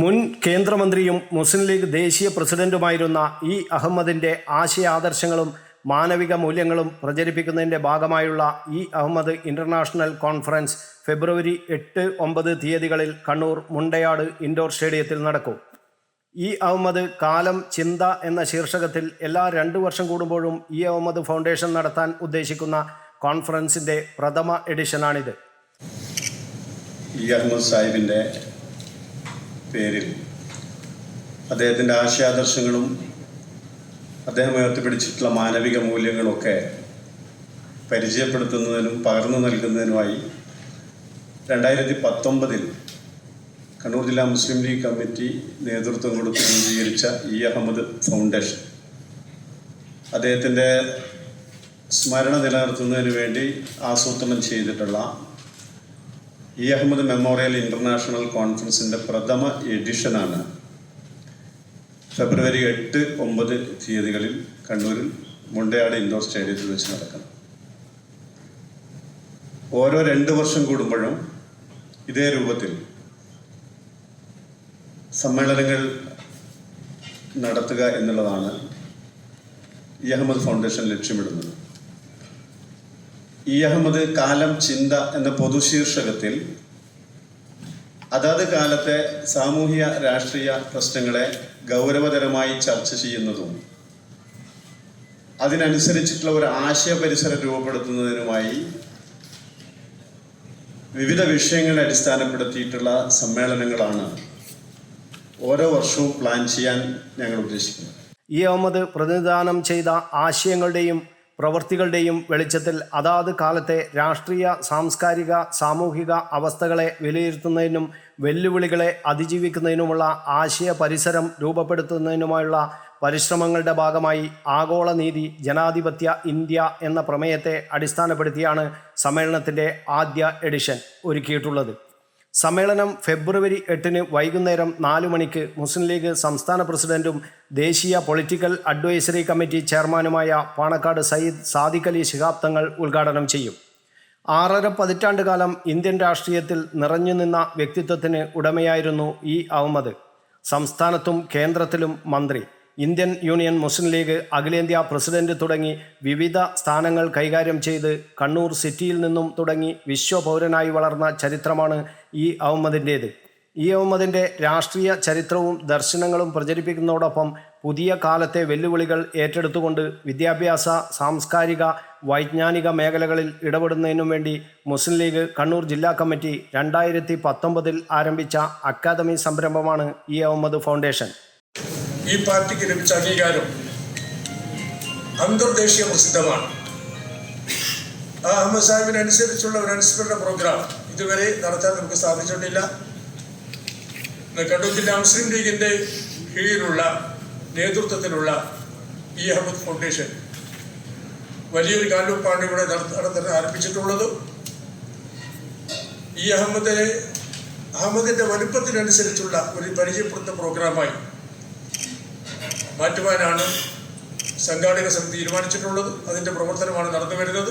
മുൻ കേന്ദ്രമന്ത്രിയും മുസ്ലിം ലീഗ് ദേശീയ പ്രസിഡന്റുമായിരുന്ന ഇ അഹമ്മദിന്റെ ആശയാദർശങ്ങളും മാനവിക മൂല്യങ്ങളും പ്രചരിപ്പിക്കുന്നതിന്റെ ഭാഗമായുള്ള E Ahmed international conference February എട്ട് ഒമ്പത് തീയതികളിൽ കണ്ണൂർ മുണ്ടയാട് ഇൻഡോർ സ്റ്റേഡിയത്തിൽ നടക്കും. ഇ അഹമ്മദ് കാലം ചിന്ത എന്ന ശീർഷകത്തിൽ എല്ലാ രണ്ടു വർഷം കൂടുമ്പോഴും ഇ അഹമ്മദ് ഫൗണ്ടേഷൻ നടത്താൻ ഉദ്ദേശിക്കുന്ന കോൺഫറൻസിന്റെ പ്രഥമ എഡിഷനാണിത്. ഇ അഹമ്മദ് സാഹിബിന്റെ പേരിൽ അദ്ദേഹത്തിന്റെ ആശയാദർശങ്ങളും അദ്ദേഹം ഉയർത്തിപ്പിടിച്ചിട്ടുള്ള മാനവിക മൂല്യങ്ങളൊക്കെ പരിചയപ്പെടുത്തുന്നതിനും പകർന്നു നൽകുന്നതിനുമായി രണ്ടായിരത്തി പത്തൊമ്പതിൽ കണ്ണൂർ ജില്ലാ മുസ്ലിം ലീഗ് കമ്മിറ്റി നേതൃത്വം കൊടുത്ത് രൂപീകരിച്ച ഇ അഹമ്മദ് ഫൗണ്ടേഷൻ. അദ്ദേഹത്തിന്റെ സ്മരണ നിലനിർത്തുന്നതിന് വേണ്ടി ആസൂത്രണം ചെയ്തിട്ടുള്ള ഇ അഹമ്മദ് മെമ്മോറിയൽ ഇന്റർനാഷണൽ കോൺഫറൻസിന്റെ പ്രഥമ എഡിഷനാണ് ഫെബ്രുവരി എട്ട് ഒമ്പത് തീയതികളിൽ കണ്ണൂരിൽ മുണ്ടയാട് ഇൻഡോർ സ്റ്റേഡിയത്തിൽ വെച്ച് നടക്കുന്നത് ഓരോ രണ്ട് വർഷം കൂടുമ്പോഴും ഇതേ രൂപത്തിൽ സമ്മേളനങ്ങൾ നടത്തുക എന്നുള്ളതാണ് ഈ അഹമ്മദ് ഫൗണ്ടേഷൻ ലക്ഷ്യമിടുന്നത്. ഇ അഹമ്മദ് കാലം ചിന്ത എന്ന പൊതുശീർഷകത്തിൽ അതാത് കാലത്തെ സാമൂഹ്യ രാഷ്ട്രീയ പ്രശ്നങ്ങളെ ഗൗരവതരമായി ചർച്ച ചെയ്യുന്നതും അതിനനുസരിച്ചിട്ടുള്ള ഒരു ആശയ പരിസരം രൂപപ്പെടുത്തുന്നതിനുമായി വിവിധ വിഷയങ്ങളെ അടിസ്ഥാനപ്പെടുത്തിയിട്ടുള്ള സമ്മേളനങ്ങളാണ് ഓരോ വർഷവും പ്ലാൻ ചെയ്യാൻ ഞങ്ങൾ ഉദ്ദേശിക്കുന്നത്. ഈ അഹമ്മദ് പ്രതിനിധാനം ചെയ്ത ആശയങ്ങളുടെയും പ്രവൃത്തികളുടെയും വെളിച്ചത്തിൽ അതാത് കാലത്തെ രാഷ്ട്രീയ സാംസ്കാരിക സാമൂഹിക അവസ്ഥകളെ വിലയിരുത്തുന്നതിനും വെല്ലുവിളികളെ അതിജീവിക്കുന്നതിനുമുള്ള ആശയ പരിസരം രൂപപ്പെടുത്തുന്നതിനുമായുള്ള പരിശ്രമങ്ങളുടെ ഭാഗമായി ആഗോള നീതി ജനാധിപത്യ ഇന്ത്യ എന്ന പ്രമേയത്തെ അടിസ്ഥാനപ്പെടുത്തിയാണ് സമ്മേളനത്തിന്റെ ആദ്യ എഡിഷൻ ഒരുക്കിയിട്ടുള്ളത്. സമ്മേളനം ഫെബ്രുവരി എട്ടിന് വൈകുന്നേരം നാലു മണിക്ക് മുസ്ലിം ലീഗ് സംസ്ഥാന പ്രസിഡന്റും ദേശീയ പൊളിറ്റിക്കൽ അഡ്വൈസറി കമ്മിറ്റി ചെയർമാനുമായ പാണക്കാട് സയ്യിദ് സാദിഖ് അലി ശിഹാബ് തങ്ങൾ ഉദ്ഘാടനം ചെയ്യും. ആറര പതിറ്റാണ്ടുകാലം ഇന്ത്യൻ രാഷ്ട്രീയത്തിൽ നിറഞ്ഞുനിന്ന വ്യക്തിത്വത്തിന് ഉടമയായിരുന്നു ഇ അഹമ്മദ്. സംസ്ഥാനത്തും കേന്ദ്രത്തിലും മന്ത്രി. ഇന്ത്യൻ യൂണിയൻ മുസ്ലിം ലീഗ് അഖിലേന്ത്യാ പ്രസിഡന്റ് തുടങ്ങി വിവിധ സ്ഥാനങ്ങൾ കൈകാര്യം ചെയ്ത് കണ്ണൂർ സിറ്റിയിൽ നിന്നും തുടങ്ങി വിശ്വപൗരനായി വളർന്ന ചരിത്രമാണ് ഇ അഹമ്മദിന്റേത്. ഈ അഹമ്മദിന്റെ രാഷ്ട്രീയ ചരിത്രവും ദർശനങ്ങളും പ്രചരിപ്പിക്കുന്നതോടൊപ്പം പുതിയ കാലത്തെ വെല്ലുവിളികൾ ഏറ്റെടുത്തുകൊണ്ട് വിദ്യാഭ്യാസ സാംസ്കാരിക വൈജ്ഞാനിക മേഖലകളിൽ ഇടപെടുന്നതിനും വേണ്ടി മുസ്ലിം ലീഗ് കണ്ണൂർ ജില്ലാ കമ്മിറ്റി രണ്ടായിരത്തി പത്തൊമ്പതിൽ ആരംഭിച്ച അക്കാദമി സംരംഭമാണ് ഇ അഹമ്മദ് ഫൗണ്ടേഷൻ. ഈ പാർട്ടിക്ക് ലഭിച്ച അംഗീകാരം അന്തർദേശീയ പ്രസിദ്ധമാണ്. ആ അഹമ്മദ് സാഹിബിനനുസരിച്ചുള്ള ഒരു അനുസ്മരണ പ്രോഗ്രാം ഇതുവരെ നടത്താൻ നമുക്ക് സാധിച്ചിട്ടില്ല. കണ്ണൂർ ജില്ലാ മുസ്ലിം ലീഗിന്റെ കീഴിലുള്ള നേതൃത്വത്തിലുള്ള ഇ അഹമ്മദ് ഫൗണ്ടേഷൻ വലിയൊരു കാൽവെപ്പാണ് ഇവിടെ നടത്ത- നടത്താൻ ആരംഭിച്ചിട്ടുള്ളത്. ഈ അഹമ്മദിനെ അഹമ്മദിന്റെ വലുപ്പത്തിനനുസരിച്ചുള്ള ഒരു പരിചയപ്പെടുത്തുന്ന പ്രോഗ്രാമായി മാറ്റുവാനാണ് സംഘാടക സമിതി തീരുമാനിച്ചിട്ടുള്ളത്. അതിന്റെ പ്രവർത്തനമാണ് നടന്നു വരുന്നത്.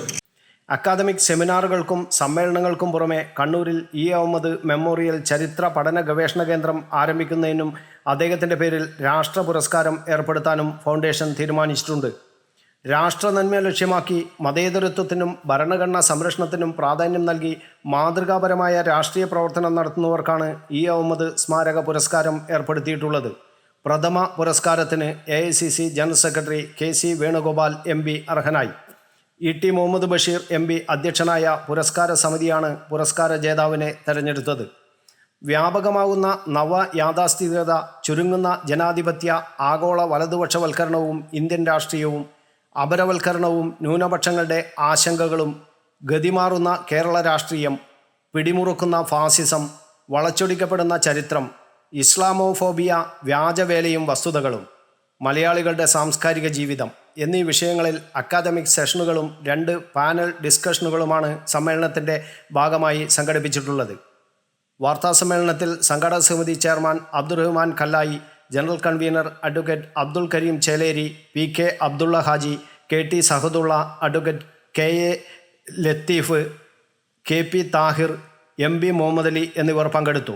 അക്കാദമിക് സെമിനാറുകൾക്കും സമ്മേളനങ്ങൾക്കും പുറമെ കണ്ണൂരിൽ ഇ. അഹമ്മദ് മെമ്മോറിയൽ ചരിത്ര പഠന ഗവേഷണ കേന്ദ്രം ആരംഭിക്കുന്നതിനും അദ്ദേഹത്തിന്റെ പേരിൽ രാഷ്ട്ര പുരസ്കാരം ഏർപ്പെടുത്താനും ഫൗണ്ടേഷൻ തീരുമാനിച്ചിട്ടുണ്ട്. രാഷ്ട്ര നന്മ ലക്ഷ്യമാക്കി മതേതരത്വത്തിനും ഭരണഘടനാ സംരക്ഷണത്തിനും പ്രാധാന്യം നൽകി മാതൃകാപരമായ രാഷ്ട്രീയ പ്രവർത്തനം നടത്തുന്നവർക്കാണ് ഇ. അഹമ്മദ് സ്മാരക പുരസ്കാരം ഏർപ്പെടുത്തിയിട്ടുള്ളത്. പ്രഥമ പുരസ്കാരത്തിന് A I C C general secretary K C Venugopal M P അർഹനായി. E T Muhammad Basheer M P അധ്യക്ഷനായ പുരസ്കാര സമിതിയാണ് പുരസ്കാര ജേതാവിനെ തെരഞ്ഞെടുത്തത്. വ്യാപകമാകുന്ന നവ യാഥാസ്ഥിതികത ചുരുങ്ങുന്ന ജനാധിപത്യ ആഗോള വലതുപക്ഷവൽക്കരണവും ഇന്ത്യൻ രാഷ്ട്രീയവും അപരവൽക്കരണവും ന്യൂനപക്ഷങ്ങളുടെ ആശങ്കകളും ഗതിമാറുന്ന കേരള രാഷ്ട്രീയം പിടിമുറുക്കുന്ന ഫാസിസം വളച്ചൊടിക്കപ്പെടുന്ന ചരിത്രം ഇസ്ലാമോഫോബിയ വ്യാജവേലയും വസ്തുതകളും മലയാളികളുടെ സാംസ്കാരിക ജീവിതം എന്നീ വിഷയങ്ങളിൽ അക്കാദമിക് സെഷനുകളും രണ്ട് പാനൽ ഡിസ്കഷനുകളുമാണ് സമ്മേളനത്തിന്റെ ഭാഗമായി സംഘടിപ്പിച്ചിട്ടുള്ളത്. വാർത്താസമ്മേളനത്തിൽ സംഘാടക സമിതി chairman Abdurahman Kallayi general convener advocate Abdul Kareem Cheleri P K Abdulla Haji K T Sahadulla advocate K A Latheef K P Thahir M B Muhammad Ali എന്നിവർ പങ്കെടുത്തു.